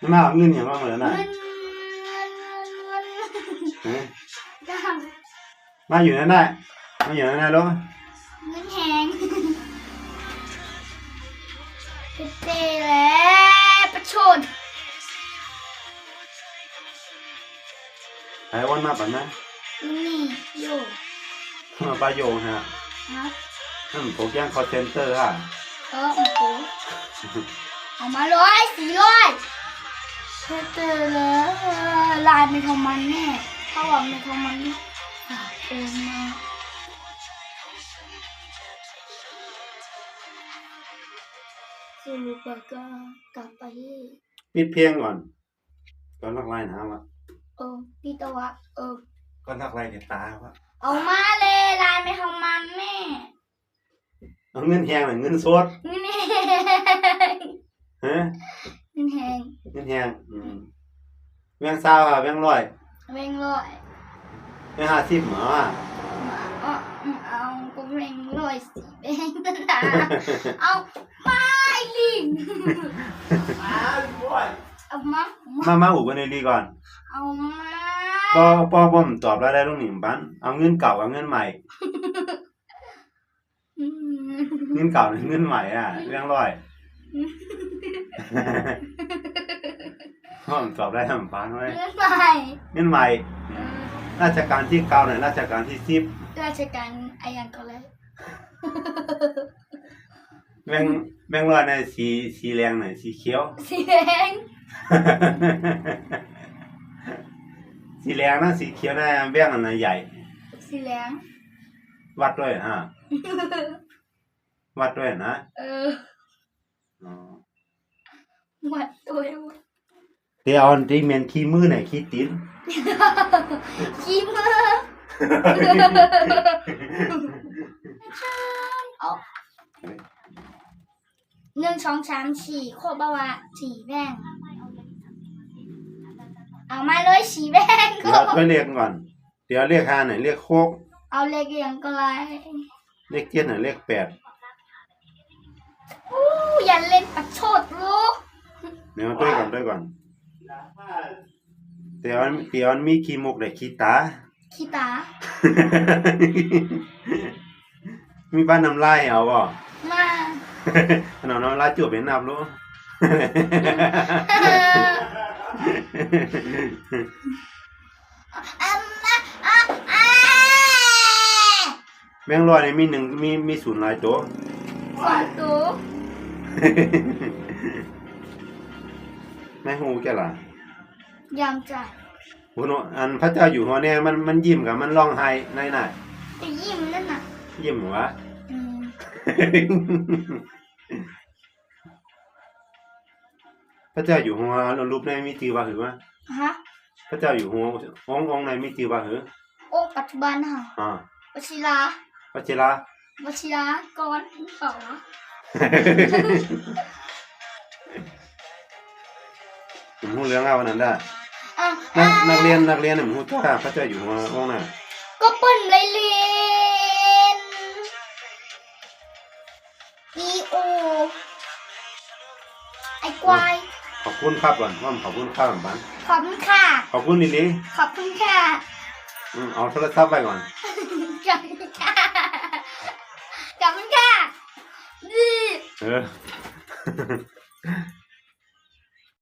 นี่มาเอาเงินอย่างว่าเหมือนน่ะเงินเงินเงินเงินเอ๊ะจ้ามาอยู่นั่นได้มาอยู่นั่นได้ลูกเงินแหงเตะแล้วประชดไอ้วันมาปันนะนี่โยมาปลาโยงฮะนะนั่นโปรแกรมคอเซนเตอร์ฮะเออโอ้โหเอามาร้อยสี่ร้อย เตะแล้วลายไม่ทำมันแน่ถ้าหวังไม่ทำมันนี่เองมาสรุปแล้วก็กลับไปปิดเพลงก่อน ก่อนทักไลน์นะวะเออพี่ตะวะเออก่อนทักไลน์เดี๋ยวตาวะเอามาเลยลายไม่ทำมันแม่เอาเงินแหงหรือเงินสดเงินแหงฮะเงินแหงเงินแหงอืมแบงค์ซาวค่ะแบงค์ร้อยเวงร้อยแบงค์ห้าสิบหมออะเอาเอาก็เวงร้อยสิเวงนะเอาไม่ลิงเอามามามาอุบกันเลยดีก่อนเอามาปอปอผมตอบแล้วได้ลูกหนิมปันเอาเงินเก่ากับเงินใหม่ อืมเงินเก่าหรือเงินใหม่อะเรื่องร้อย ผมตอบได้ทำปันไว้เงินใหม่เงินใหม่ราชการที่เก้าหน่อยราชการที่สิบราชการอายันก็เลยแบงค์แบงค์ร้อยในสีสีแดงหน่อยสีเขียว สีแดงสีแดงนะสีเขียวนะแบงค์อันไหนใหญ่ สีแดงวัดด้วยฮะวัดด้วยนะเอออ๋อหวัดตัวด้วยเดี๋ ยวเอาที่เมนขี้มือหน่อยขี้ตีนขี้มือเอาหนึ่งสองสามสี่โคบาวะสี่แบงเอามาเลยสี่แบงเดี๋ยวไปเรียกก่อน เดี๋ยวเรียกห้าหน่อยเรียกโคกเอาเลขเรียงก็ไรเรียกเจ็ดหน่อยเรียกแปดอู้อย่าเล่นประชดลูกเดี๋ยวด้วยก่อนด้วยก่อน เดี๋ยวเดี๋ยวมีขี้มุกได้ขี้ตา ขี้ตา มีบ้านน้ำลายเอาบ่มาขนมน้ำลายจูบเป็นนับลูกอัมมาอะอะแบงค์ร้อยนี่มีหนึ่งมีมีศูนย์หลายตัวสองตัว แม่ฮู้แก่ล่ะยังจะหูโนอันพระเจ้าอยู่หัวเนี่ยมันมันยิ้มกับมันร้องไห้ในน่ะจะยิ้มนั่นน่ะยิ้มหัวอืมพระเจ้าอยู่หัวรูปในมีจือว่าหือว่าฮะพระเจ้าอยู่หัวองค์องค์ในมีจือว่าหือโอ้ปัจจุบันฮะอ่าวชิราพระเจลาวชิราก่อนหรือเปล่าวะ ผมฮู้เรื่องเอาวันนั้นได้อะนักนักเรียนนักเรียนน่ะผมฮู้จักพระเจ้าอยู่หัวองค์น่ะก็เปิ้นเลยเรียนอีโอไอ้ควายขอบคุณครับก่อนว่าขอบคุณครับบ้านขอบคุณค่ะ ขอบคุณลิลีขอบคุณค่ะอืมเอาโทรศัพท์ไปก่อนขอบคุณค่ะขอบคุณค่ะดีเออ